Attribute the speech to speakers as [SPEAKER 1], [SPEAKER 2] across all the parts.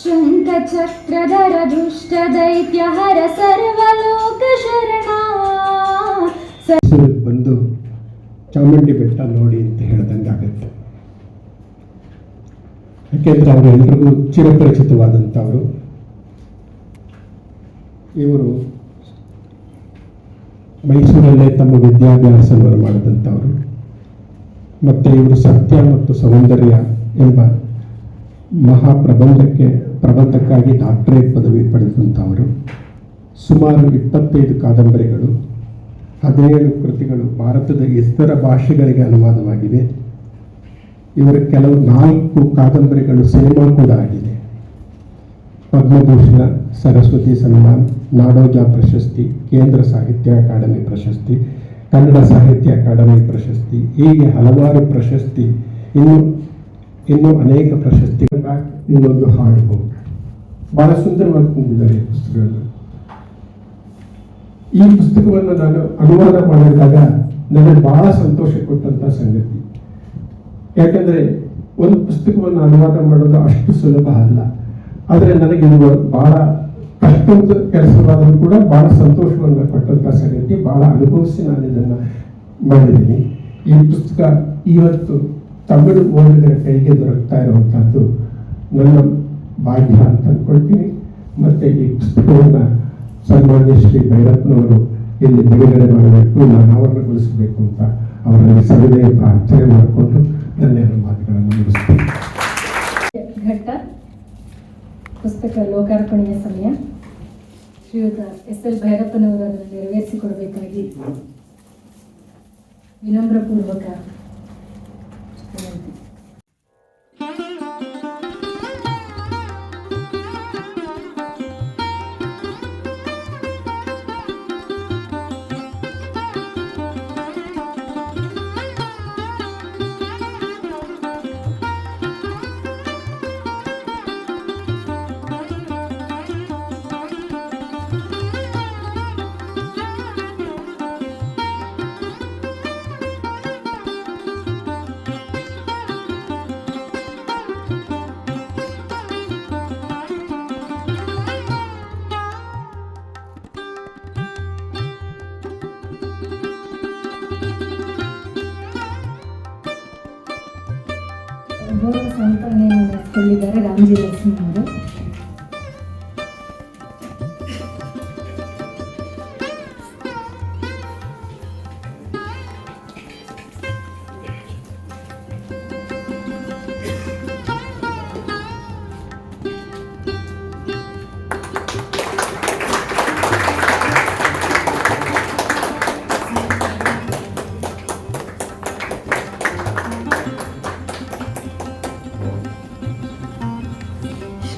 [SPEAKER 1] शङ्खचक्रधर ದುಷ್ಟದೈತ್ಯಹರ ಸರ್ವಲೋಕ ಶರಣ
[SPEAKER 2] ಬಂದು ಚಾಮುಂಡಿ ಬೆಟ್ಟ ನೋಡಿ ಅಂತ ಹೇಳ್ದಂಗಾಗುತ್ತೆ ಯಾಕೆಂದ್ರೆ ಅವರು ಅವರೆಲ್ಲರಿಗೂ ಚಿರಪರಿಚಿತವಾದಂಥವರು. ಇವರು ಮೈಸೂರಲ್ಲೇ ತಮ್ಮ ವಿದ್ಯಾಭ್ಯಾಸವನ್ನು ಮಾಡಿದಂಥವರು. ಮತ್ತು ಇವರು ಸತ್ಯ ಮತ್ತು ಸೌಂದರ್ಯ ಎಂಬ ಮಹಾಪ್ರಬಂಧಕ್ಕೆ ಪ್ರಬಂಧಕ್ಕಾಗಿ ಡಾಕ್ಟರೇಟ್ ಪದವಿ ಪಡೆದಂಥವರು. ಸುಮಾರು ಇಪ್ಪತ್ತೈದು ಕಾದಂಬರಿಗಳು, ಹದಿನೇಳು ಕೃತಿಗಳು ಭಾರತದ ಇತರ ಭಾಷೆಗಳಿಗೆ ಅನುವಾದವಾಗಿವೆ. ಇವರ ಕೆಲವು ನಾಲ್ಕು ಕಾದಂಬರಿಗಳು ಸಿನಿಮಾ ಕೂಡ ಆಗಿದೆ. ಪದ್ಮಭೂಷಣ, ಸರಸ್ವತಿ ಸನ್ಮಾನ್, ನಾಡೋಜ ಪ್ರಶಸ್ತಿ, ಕೇಂದ್ರ ಸಾಹಿತ್ಯ ಅಕಾಡೆಮಿ ಪ್ರಶಸ್ತಿ, ಕನ್ನಡ ಸಾಹಿತ್ಯ ಅಕಾಡೆಮಿ ಪ್ರಶಸ್ತಿ, ಹೀಗೆ ಹಲವಾರು ಪ್ರಶಸ್ತಿ, ಇನ್ನು ಇನ್ನು ಅನೇಕ ಪ್ರಶಸ್ತಿ ಇನ್ನೊಂದು ಹಾಡು ಬಹಳ ಸುಂದರವಾಗಿ ತುಂಬಿದ್ದಾರೆ ಈ ಪುಸ್ತಕಗಳು ಈ ಪುಸ್ತಕವನ್ನು ನಾನು ಅನುವಾದ ಮಾಡಿದಾಗ ನನಗೆ ಬಹಳ ಸಂತೋಷ ಕೊಟ್ಟಂತ ಸಂಗತಿ. ಯಾಕಂದ್ರೆ ಒಂದು ಪುಸ್ತಕವನ್ನು ಅನುವಾದ ಮಾಡೋದು ಅಷ್ಟು ಸುಲಭ ಅಲ್ಲ. ಆದರೆ ನನಗೆ ಇದು ಬಹಳ ಕಷ್ಟದ ಕೆಲಸವಾದರೂ ಕೂಡ ಬಹಳ ಸಂತೋಷವನ್ನು ಕೊಟ್ಟಂತ ಸಂಗತಿ ಬಹಳ ಅನುಭವಿಸಿ ನಾನು ಇದನ್ನು ಮಾಡಿದ್ದೀನಿ. ಈ ಪುಸ್ತಕ ಇವತ್ತು ತಮಿಳು ಓದಿಗರ ಕೈಗೆ ದೊರಕ್ತಾ ಇರುವಂಥದ್ದು ನನ್ನ ಭಾಗ್ಯ ಅಂತ ಅಂದ್ಕೊಳ್ತೀನಿ ಮತ್ತು ಈ ಪುಸ್ತಕವನ್ನು ಸನ್ಮಾನ್ಯ ಶ್ರೀ ಭೈರಪ್ಪನವರು ಇಲ್ಲಿ ಬಿಡುಗಡೆ ಮಾಡಬೇಕು, ನಾನು ಅನಾವರಣಗೊಳಿಸಬೇಕು ಅಂತ ಅವರಲ್ಲಿ ಸವಿನಯ ಪ್ರಾರ್ಥನೆ ಮಾಡಿಕೊಂಡು ನನ್ನ ಮಾತುಗಳನ್ನು ಮುಗಿಸ್ತೀನಿ
[SPEAKER 1] ಘಟ್ಟ. ಪುಸ್ತಕ ಲೋಕಾರ್ಪಣೆಯ ಸಮಯ. ಶ್ರೀಯುತ ಎಸ್ ಎಲ್ ಭೈರಪ್ಪನವರು ಅದನ್ನು ನೆರವೇರಿಸಿಕೊಡಬೇಕಾಗಿ ವಿನಮ್ರಪೂರ್ವಕ ಮೂರು ಸಂತಾನ ನೆನೆಸ್ಕೊಂಡಿದ್ದಾರೆ ರಾಮ್ಜಿ ಲಕ್ಷ್ಮಿ ಅವರು.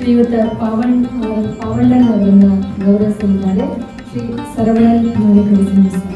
[SPEAKER 1] ಶ್ರೀಯುತ ಪಾವಣ್ ಅವರ ಪಾವಣ್ಣನ್ ಅವರನ್ನು ಗೌರವಿಸಲಿದ್ದಾರೆ ಶ್ರೀ ಸರವಣನ್ ಮನೆ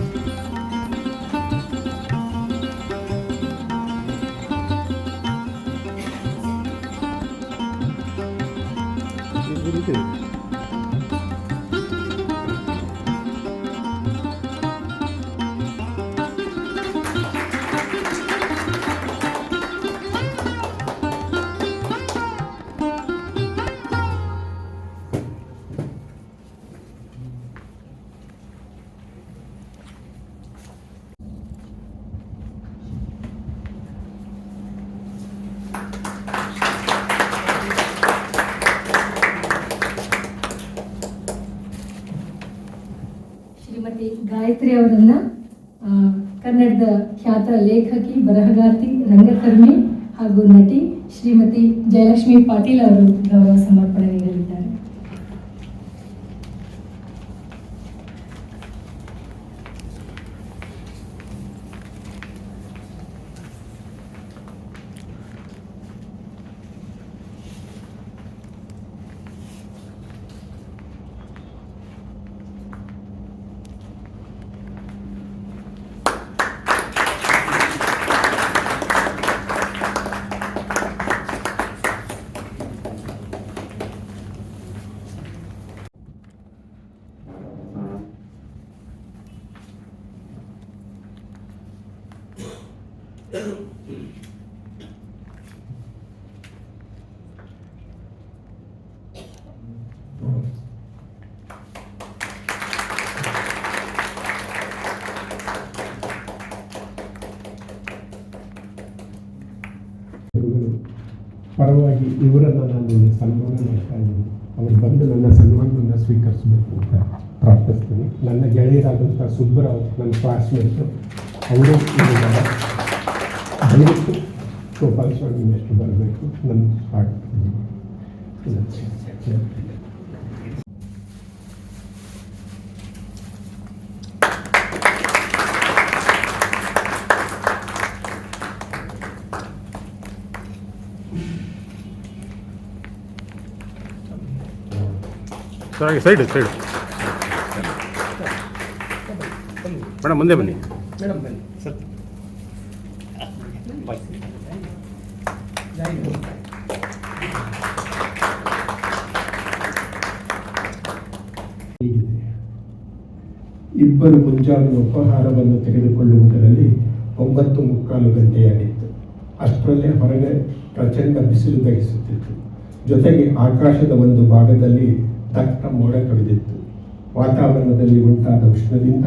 [SPEAKER 1] ಗಾಯತ್ರಿ ಅವರನ್ನ ಕನ್ನಡದ ಖ್ಯಾತ ಲೇಖಕಿ ಬರಹಗಾರ್ತಿ, ರಂಗಕರ್ಮಿ ಹಾಗೂ ನಟಿ ಶ್ರೀಮತಿ ಜಯಲಕ್ಷ್ಮಿ ಪಾಟೀಲ್ ಅವರು ಗೌರವ ಸಮರ್ಪಣೆ ನೀಡಲಿದ್ದಾರೆ.
[SPEAKER 2] ಪರವಾಗಿ ಇವರನ್ನು ನಾನು ಸನ್ಮಾನ ಮಾಡ್ತಾ ಇದ್ದೀನಿ. ಅವರು ಬಂದು ನನ್ನ ಸನ್ಮಾನವನ್ನು ಸ್ವೀಕರಿಸಬೇಕು ಅಂತ ಪ್ರಾರ್ಥಿಸ್ತೀನಿ. ನನ್ನ ಗೆಳೆಯರಾದಂಥ ಸುಬ್ಬರಾವ್ ನನ್ನ ಕ್ಲಾಸ್ಮೇಟ್ಸು ಅವರು. ದಯವಿಟ್ಟು ಗೋಪಾಲ ಸ್ವಾಮಿ ಎಷ್ಟು ಬರಬೇಕು ನನ್ನ start
[SPEAKER 3] sir side side madam ಮುಂದೆ ಬನ್ನಿ.
[SPEAKER 4] ಮೇಡಮ್ ಬನ್ನಿ. ಸರ್.
[SPEAKER 2] ಇಬ್ಬರು ಮುಂಜಾನೆ ಉಪಹಾರವನ್ನು ತೆಗೆದುಕೊಳ್ಳುವುದರಲ್ಲಿ ಒಂಬತ್ತು ಮುಕ್ಕಾಲು ಗಂಟೆಯಾಗಿತ್ತು. ಅಷ್ಟರಲ್ಲೇ ಹೊರಗೆ ಪ್ರಚಂಡ ಬಿಸಿಲು ದಹಿಸುತ್ತಿತ್ತು. ಜೊತೆಗೆ ಆಕಾಶದ ಒಂದು ಭಾಗದಲ್ಲಿ ದಟ್ಟ ಮೋಡ ಕವಿದಿತ್ತು. ವಾತಾವರಣದಲ್ಲಿ ಉಂಟಾದ ಉಷ್ಣದಿಂದ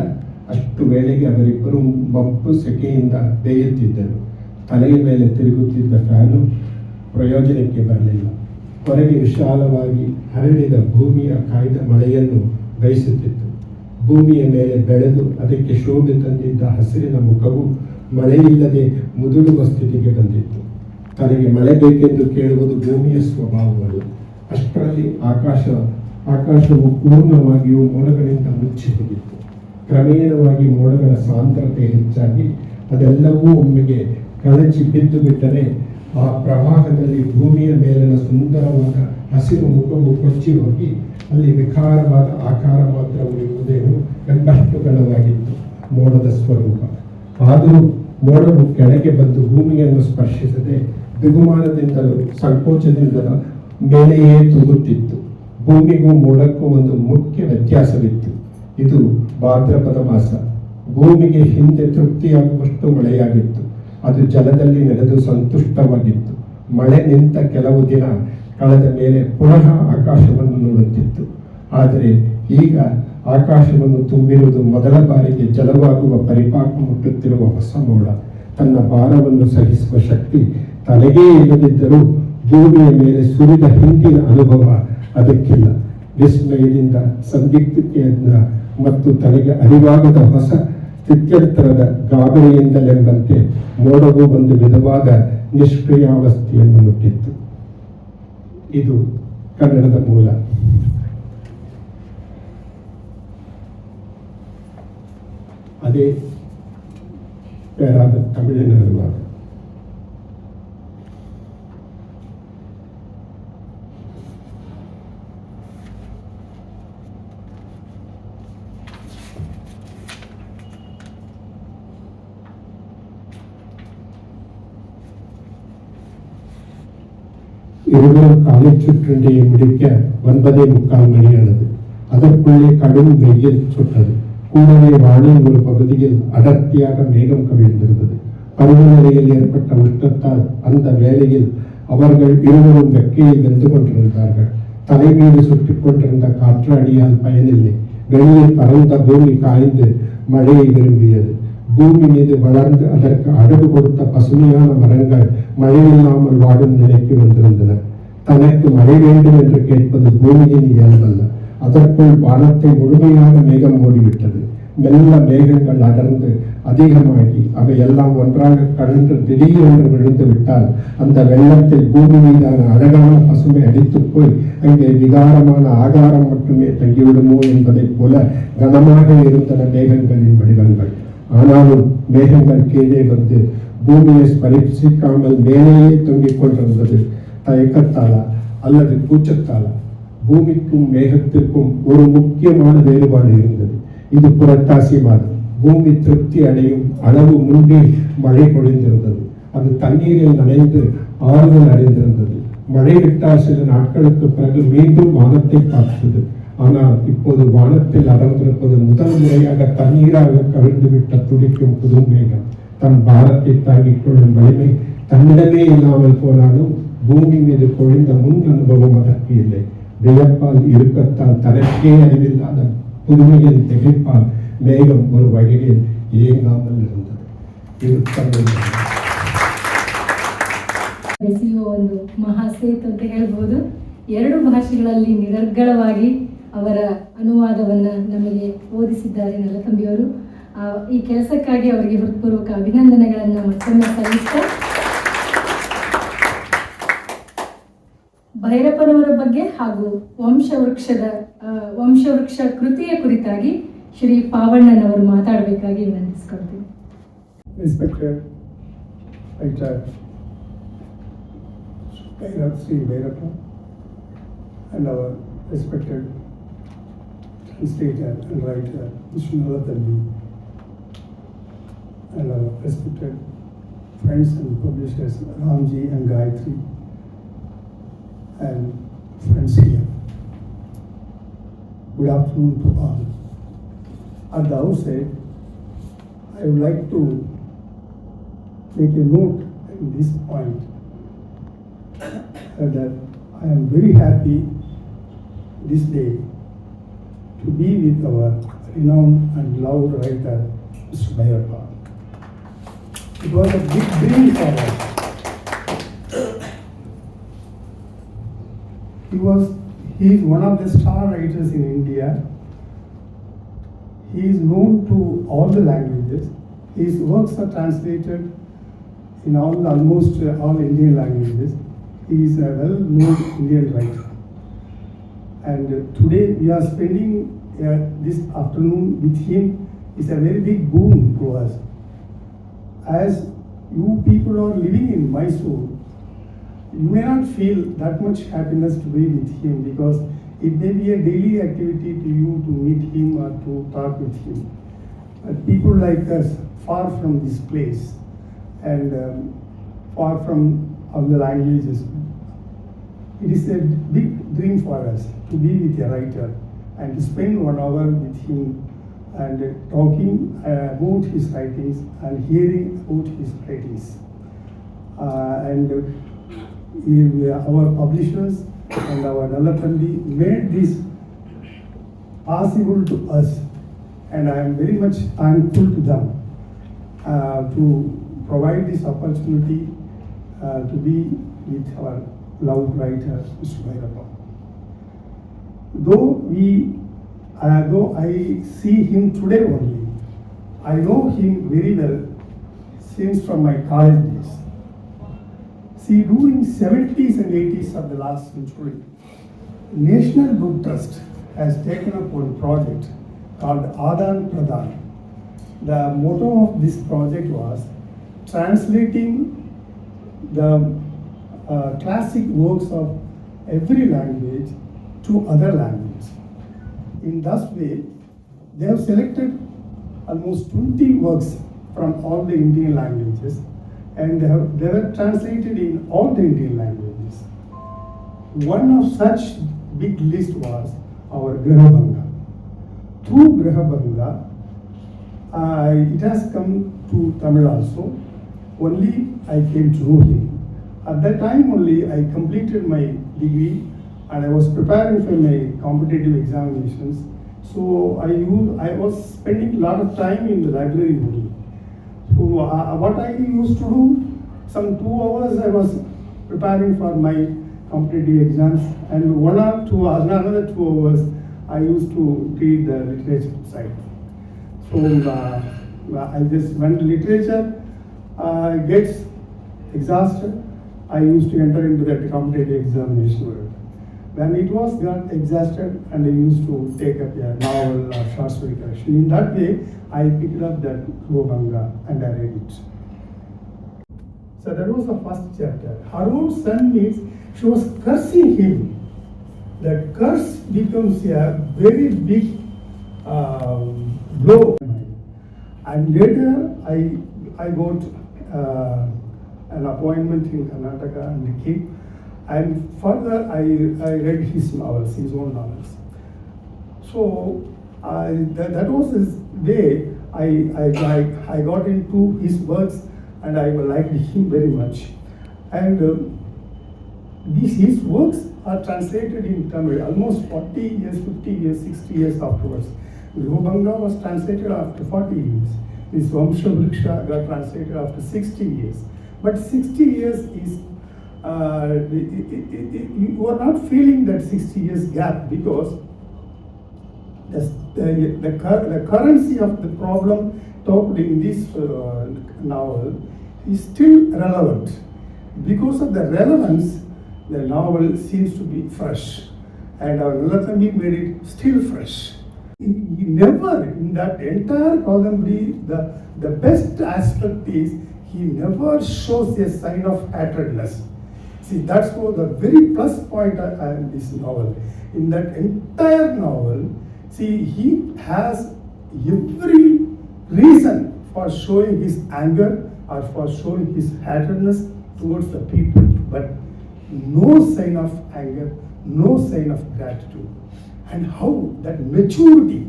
[SPEAKER 2] ಅಷ್ಟು ವೇಳೆಗೆ ಅವರಿಬ್ಬರು ಬಪ್ಪು ಸೆಕೆಯಿಂದ ಬೇಯುತ್ತಿದ್ದರು. ತಲೆಯ ಮೇಲೆ ತಿರುಗುತ್ತಿದ್ದ ಫ್ಯಾನು ಪ್ರಯೋಜನಕ್ಕೆ ಬರಲಿಲ್ಲ. ಹೊರಗೆ ವಿಶಾಲವಾಗಿ ಹರಡಿದ ಭೂಮಿಯ ಕಾಯ್ದ ಮಳೆಯನ್ನು ಬಯಸುತ್ತಿತ್ತು. ಭೂಮಿಯ ಮೇಲೆ ಬೆಳೆದು ಅದಕ್ಕೆ ಶೋಭೆ ತಂದಿದ್ದ ಹಸಿರಿನ ಮುಖವು ಮಳೆಯಿಲ್ಲದೆ ಮುದುಡುವ ಸ್ಥಿತಿಗೆ ಬಂದಿತ್ತು. ತನಗೆ ಮಳೆ ಬೇಕೆಂದು ಕೇಳುವುದು ಭೂಮಿಯ ಸ್ವಭಾವಗಳು ಅಷ್ಟರಲ್ಲಿ ಆಕಾಶ ಆಕಾಶವು ಪೂರ್ಣವಾಗಿಯೂ ಮೋಡಗಳಿಂದ ಮುಚ್ಚಿ ಹೋಗಿತ್ತು. ಕ್ರಮೇಣವಾಗಿ ಮೋಡಗಳ ಸಾಂದ್ರತೆ ಹೆಚ್ಚಾಗಿ ಅದೆಲ್ಲವೂ ಒಮ್ಮೆಗೆ ಕಳಚಿ ಬಿದ್ದು ಬಿಟ್ಟರೆ ಆ ಪ್ರವಾಹದಲ್ಲಿ ಭೂಮಿಯ ಮೇಲಿನ ಸುಂದರವಾದ ಹಸಿರು ಮುಖವು ಕೊಚ್ಚಿ ಹೋಗಿ ಅಲ್ಲಿ ವಿಕಾರವಾದ ಆಕಾರ ಮಾತ್ರ ಉಳಿಯುವುದೇನು ಎಂಬಷ್ಟು ಘನವಾಗಿತ್ತು ಮೋಡದ ಸ್ವರೂಪ. ಆದರೂ ಮೋಡವು ಕೆಳಗೆ ಬಂದು ಭೂಮಿಯನ್ನು ಸ್ಪರ್ಶಿಸದೆ ಬಿಗುಮಾನದಿಂದಲೂ ಸಂಕೋಚದಿಂದಲೂ ಮೇಲೆಯೇ ತೂಗುತ್ತಿತ್ತು. ಭೂಮಿಗೂ ಮೋಡಕ್ಕೂ ಒಂದು ಮುಖ್ಯ ವ್ಯತ್ಯಾಸವಿತ್ತು. ಇದು ಭಾದ್ರಪದ ಮಾಸ. ಭೂಮಿಗೆ ಹಿಂದೆ ತೃಪ್ತಿಯಾಗುವಷ್ಟು ಮಳೆಯಾಗಿತ್ತು. ಅದು ಜಲದಲ್ಲಿ ನಡೆದು ಸಂತುಷ್ಟವಾಗಿತ್ತು. ಮಳೆ ನಿಂತ ಕೆಲವು ದಿನ ಕಳೆದ ಮೇಲೆ ಪುನಃ ಆಕಾಶವನ್ನು ನೋಡುತ್ತಿತ್ತು. ಆದರೆ ಈಗ ಆಕಾಶವನ್ನು ತುಂಬಿರುವುದು ಮೊದಲ ಬಾರಿಗೆ ಜಲವಾಗುವ ಪರಿಪಾಕ ಮುಟ್ಟುತ್ತಿರುವ ಹೊಸ ಮೋಡ. ತನ್ನ ಭಾರವನ್ನು ಸಹಿಸುವ ಶಕ್ತಿ ತನಗೇ ಇಲ್ಲದಿದ್ದರೂ ಭೂಮಿಯ ಮೇಲೆ ಸುರಿದ ಹಿಂದಿನ ಅನುಭವ ಅದಕ್ಕಿಲ್ಲ. ವಿಸ್ಮಯದಿಂದ ಸಂದಿಗ್ಧತೆಯಿಂದ ಮತ್ತು ತನಗೆ ಅರಿವಾಗದ ಹೊಸ ಸ್ಥಿತ್ಯಂತರದ ಗಾಬರಿಯಿಂದಲೆಂಬಂತೆ ಮೋಡವು ಒಂದು ವಿಧವಾದ ನಿಷ್ಕ್ರಿಯಾವಸ್ಥೆಯನ್ನು ಮುಟ್ಟಿತ್ತು. ಇದು ಕನ್ನಡದ ಮೂಲ. ಅದೇ ತಮಿಳಿನ ಅನುವಾದ. இருவரும் காலை சுற்றுண்டிய முடிக்க ஒன்பதே முக்கால் மணியானது. அதற்குள்ளே கடும் வெயில் சுட்டது. கூடவே வானின் ஒரு பகுதியில் அடர்த்தியாக மேகம் கவிழ்ந்திருந்தது. பருவநிலையில் ஏற்பட்ட உஷ்ணத்தால் அந்த வேளையில் அவர்கள் இருவரும் வெக்கையை வெந்து கொண்டிருந்தார்கள். தலை மீது சுற்றிக் கொண்டிருந்த காற்றாடியால் பயனில்லை. வெளியில் பறந்த பூமி காய்ந்து மழையை விரும்பியது. பூமி மீது வளர்ந்து அதற்கு அழகு கொடுத்த பசுமையான மரங்கள் மழையில்லாமல் வாடும் நிலைக்கு வந்திருந்தன. தனக்கு மழை வேண்டும் என்று கேட்பது பூமியின் இயல்பல்ல. அதற்குள் வானத்தை முழுமையாக மேகம் மூடிவிட்டது. மெல்ல மேகங்கள் அடர்ந்து அதிகமாகி அவை எல்லாம் ஒன்றாக கழன்று திடீரென்று விழுந்து விட்டால் அந்த வெள்ளத்தில் பூமி மீதான அழகான பசுமை அடித்துப் போய் அங்கே விகாரமான ஆகாரம் மட்டுமே தங்கிவிடுமோ என்பதைப் போல கனமாக இருந்தன மேகங்களின் வடிவங்கள். ஆனாலும் மேகங்கள் கீழே வந்து பூமியை ஸ்பரிசிக்காமல் மேலேயே தொங்கிக் கொண்டிருந்தது தயக்கத்தாலா அல்லது கூச்சத்தாலா? பூமிக்கும் மேகத்திற்கும் ஒரு முக்கியமான வேறுபாடு இருந்தது. இது புரட்டாசி மாதம் பூமி திருப்தி அடையும் அளவு முன்பே மழை பொழிந்திருந்தது. அது தண்ணீரில் நனைந்து ஆறுதல் அடைந்திருந்தது. மழை விட்டால் சில நாட்களுக்கு பிறகு மீண்டும் வானத்தை பார்த்தது. ஆனால் இப்போது வானத்தில் அடர்ந்திருப்பது முதல் முறையாக தண்ணீராக கவிழ்ந்துவிட்ட துடிக்கும் புது மேகம் தன் பாரத்தை தாங்கிக் கொள்ளும் வலிமை தன்னிடமே இல்லாமல் போனாலும் பூமி மீது பொழிந்த முன் அனுபவம் அதற்கு இல்லை வியப்பால் இறுக்கத்தால் தனக்கே அறிவில்லாத புதுமையின் திகைப்பால் மேகம் ஒரு வகையில் இயங்காமல் இருந்தது இது தமிழ்
[SPEAKER 1] ಬೆಸೆಯುವ ಒಂದು ಮಹಾಸೇತು ಅಂತ ಹೇಳ್ಬೋದು ಎರಡು ಭಾಷೆಗಳಲ್ಲಿ ನಿರರ್ಗಳವಾಗಿ ಅವರ ಅನುವಾದವನ್ನು ನಮಗೆ ಓದಿಸಿದ್ದಾರೆ ನಲತಂಬಿಯವರು. ಈ ಕೆಲಸಕ್ಕಾಗಿ ಅವರಿಗೆ ಹೃತ್ಪೂರ್ವಕ ಅಭಿನಂದನೆಗಳನ್ನು ಮತ್ತೊಮ್ಮೆ ಸಲ್ಲಿಸ್ತಾ. ಭೈರಪ್ಪನವರ ಬಗ್ಗೆ ಹಾಗೂ ವಂಶವೃಕ್ಷದ ವಂಶವೃಕ್ಷ ಕೃತಿಯ ಕುರಿತಾಗಿ ಶ್ರೀ ಪಾವಣ್ಣನವರು ಮಾತಾಡಬೇಕಾಗಿ ವಿನಂತಿಸ್ಕೊಳ್ತೀನಿ.
[SPEAKER 4] Inspector Bhairav Sri Bhairappa and our translator and writer Vishnu and our respected friends and publishers Ramji and Gayatri and friends here. Good afternoon to all. At the outset, I would like to make a note in this point that I am very happy this day to be with our renowned and loved writer, Mr. Bayappa. It was a big dream for us. He was, he is one of the star writers in India. He is known to all the languages. His works are translated in all, almost all Indian languages. He is a well-known Indian writer. And today we are spending uh, this afternoon with him is a very big boon to us. As you people are living in Mysore, you may not feel that much happiness to be with him because it may be a daily activity to you to meet him or to talk with him. But people like us, far from this place and um, far from other languages, it is a big dream for us to be with a writer and to spend one hour with him and talking uh, about his writings and hearing about his writings. Uh, and our publishers and our Nalapandi made this possible to us and I am very much thankful to them uh, to provide this opportunity uh, to be with our loved writer, Mr. Bhairappa. Though we, uh, though I see him today only, I know him very well since from my college days. See, during 70s and 80s of the last century, National Book Trust has taken up one project called Adan Pradhan. The motto of this project was translating the classic works of every language to other languages. In thus way, they have selected almost 20 works from all the Indian languages and they, have, they were translated in all the Indian languages. One of such big list was our Grahabanga. Through Grahabanga, uh, it has come to Tamil also. Only I came to know him. At that time only I completed my degree and I was preparing for my competitive examinations. So I used, I was spending a lot of time in the library only. So uh, what I used to do, some two hours I was preparing for my competitive exams and one or two, another two hours I used to read the literature side. So uh, I just when literature uh, gets exhausted, I used to enter into that competitive examination world. When it was got exhausted, and I used to take up a novel or short story collection. In that way, I picked up that Robanga and I read it. So that was the first chapter. Her own son means she was cursing him. That curse becomes a very big um, blow. And later I, I got uh, an appointment in Karnataka and came. And further I, I read his novels, his own novels. So I, that, that was his way I, I, I, I got into his works and I liked him very much. And uh, these his works are translated in Tamil almost 40 years, 50 years, 60 years afterwards. Rubanga was translated after 40 years. This Vamsha Vriksha got translated after 60 years. But 60 years is i- you are not feeling that 60 years gap because the, the, the, cur- the currency of the problem talked in this uh, novel is still relevant. Because of the relevance, the novel seems to be fresh. And our Nilathambi made it still fresh. He, never, in that entire Kadambari, the, the best aspect is he never shows a sign of hatredness. See, that's the very plus point I- in this novel. In that entire novel, see, he has every reason for showing his anger or for showing his hatredness towards the people, but no sign of anger, no sign of gratitude. And how that maturity,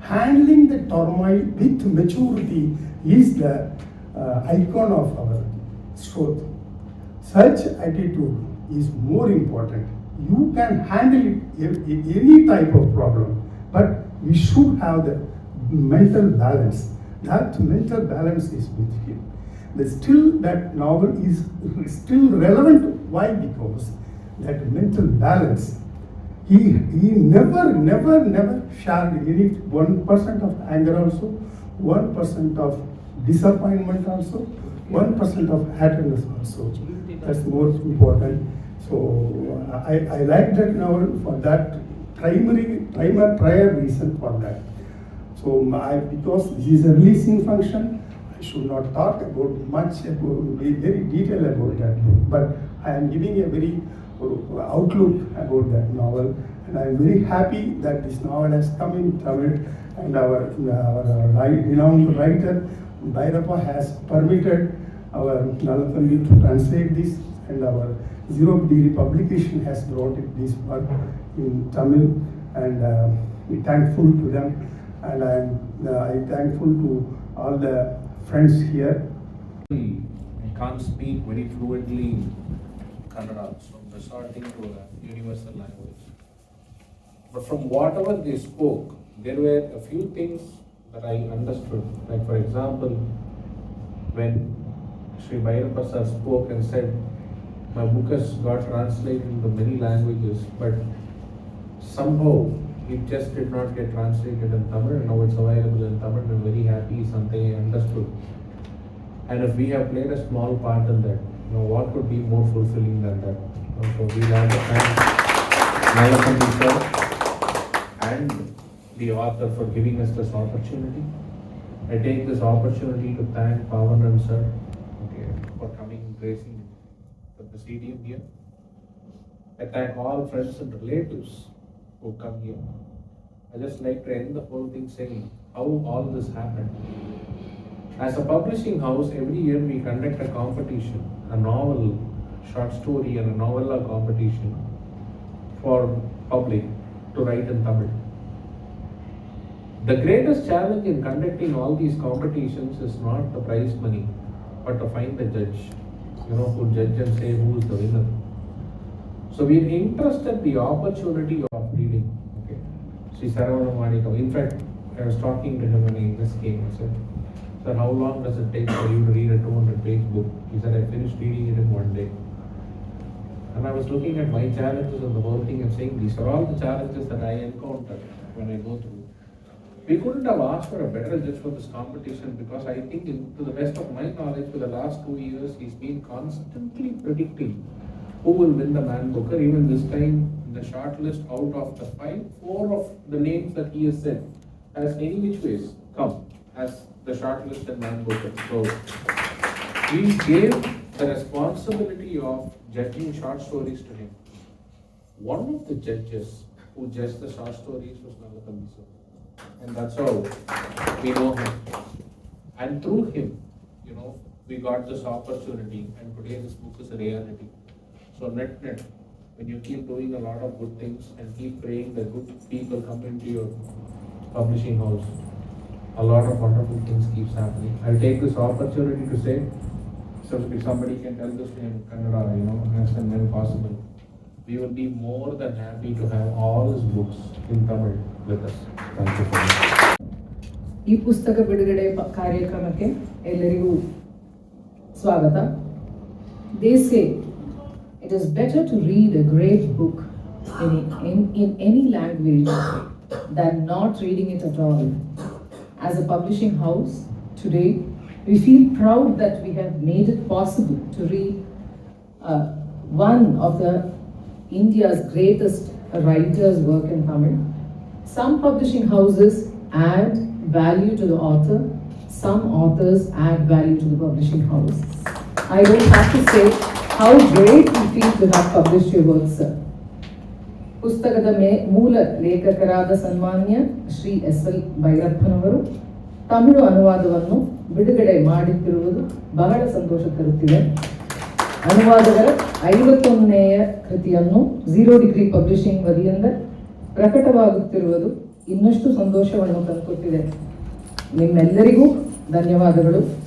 [SPEAKER 4] handling the turmoil with maturity, is the uh, Uh, icon of our Shroth. Such attitude is more important. You can handle any type of problem, but we should have the mental balance. That mental balance is with him. But still, that novel is still relevant. Why? Because that mental balance. He, he never, never, never shared any one percent of anger also, one percent of disappointment also, one percent of happiness also. That's more important. So I, I like that novel for that primary, primary prior reason for that. So I, because this is a releasing function, I should not talk about much about, very detailed about that. But I am giving a very uh, outlook about that novel. And I am very happy that this novel has come in Tamil and our, our uh, ri- renowned writer Bhairappa has permitted our Nalathambi to translate this and our Zero Degree publication has brought it, this work in Tamil and uh, we thankful to them and I am uh, I thankful to all the friends here
[SPEAKER 5] I can't speak very fluently Kannada, so I'm resorting to a universal language. But from whatever they spoke, there were a few things that I understood. Like for example, when Sri Bhairappa sir spoke and said, my book has got translated into many languages, but somehow it just did not get translated in Tamil, and now it's available in Tamil. I'm very happy, something I understood. And if we have played a small part in that, you know, what could be more fulfilling than that? So we like to thank and the author for giving us this opportunity. I take this opportunity to thank Pavan sir okay, for coming and gracing the presidium here. I thank all friends and relatives who come here. I just like to end the whole thing saying how all this happened. As a publishing house, every year we conduct a competition, a novel, short story, and a novella competition for public to write in Tamil. The greatest challenge in conducting all these competitions is not the prize money, but to find the judge, you know, who judge and say who is the winner. So we are interested in the opportunity of reading. Okay. Sri Saravana Manikam. In fact, I was talking to him when he just came. I said, Sir, how long does it take for you to read a 200 page book? He said, I finished reading it in one day. And I was looking at my challenges and the whole thing and saying, these are all the challenges that I encounter when I go through. We couldn't have asked for a better judge for this competition because I think, in, to the best of my knowledge, for the last two years, he's been constantly predicting who will win the man booker. Even this time, the short list out of the five, four of the names that he has said has any which ways come as the short list and man booker. So we gave the responsibility of judging short stories to him. One of the judges who judged the short stories was Nalakandi sir. And that's how we know him. And through him, you know, we got this opportunity and today this book is a reality. So net net, when you keep doing a lot of good things and keep praying that good people come into your publishing house, a lot of wonderful things keeps happening. I'll take this opportunity to say, so if somebody can tell this in Kannada, you know, as and when possible, we will be more than happy to have all his books in Tamil with us. Thank you so much.
[SPEAKER 6] ಈ ಪುಸ್ತಕ ಬಿಡುಗಡೆ ಪ- ಕಾರ್ಯಕ್ರಮಕ್ಕೆ ಎಲ್ಲರಿಗೂ ಸ್ವಾಗತ ದೇಸೆ It is better to read a great book in, in, in any language than not reading it at all. As a publishing house, today we feel proud that we have made it possible to read uh, one of the India's greatest writers' work in Tamil. Some publishing houses add value to the author, some authors add value to the publishing house. I don't have to say how great you feel to have published your work, sir. ಪುಸ್ತಕದ ಮೇ ಮೂಲ ಲೇಖಕರಾದ ಸನ್ಮಾನ್ಯ Shri S L ಭೈರಪ್ಪನವರು ತಮಿಳು ಅನುವಾದವನ್ನು ಬಿಡುಗಡೆ ಮಾಡುತ್ತಿರುವುದು ಬಹಳ ಸಂತೋಷ ತರುತ್ತಿದೆ ಅನುವಾದಕರ ಐವತ್ತೊಂದನೆಯ ಕೃತಿಯನ್ನು ಝೀರೋ ಡಿಗ್ರಿ ಪಬ್ಲಿಷಿಂಗ್ ವತಿಯಿಂದ ಪ್ರಕಟವಾಗುತ್ತಿರುವುದು ಇನ್ನಷ್ಟು ಸಂತೋಷವನ್ನು ತಂದುಕೊಟ್ಟಿದೆ. ನಿಮ್ಮೆಲ್ಲರಿಗೂ ಧನ್ಯವಾದಗಳು.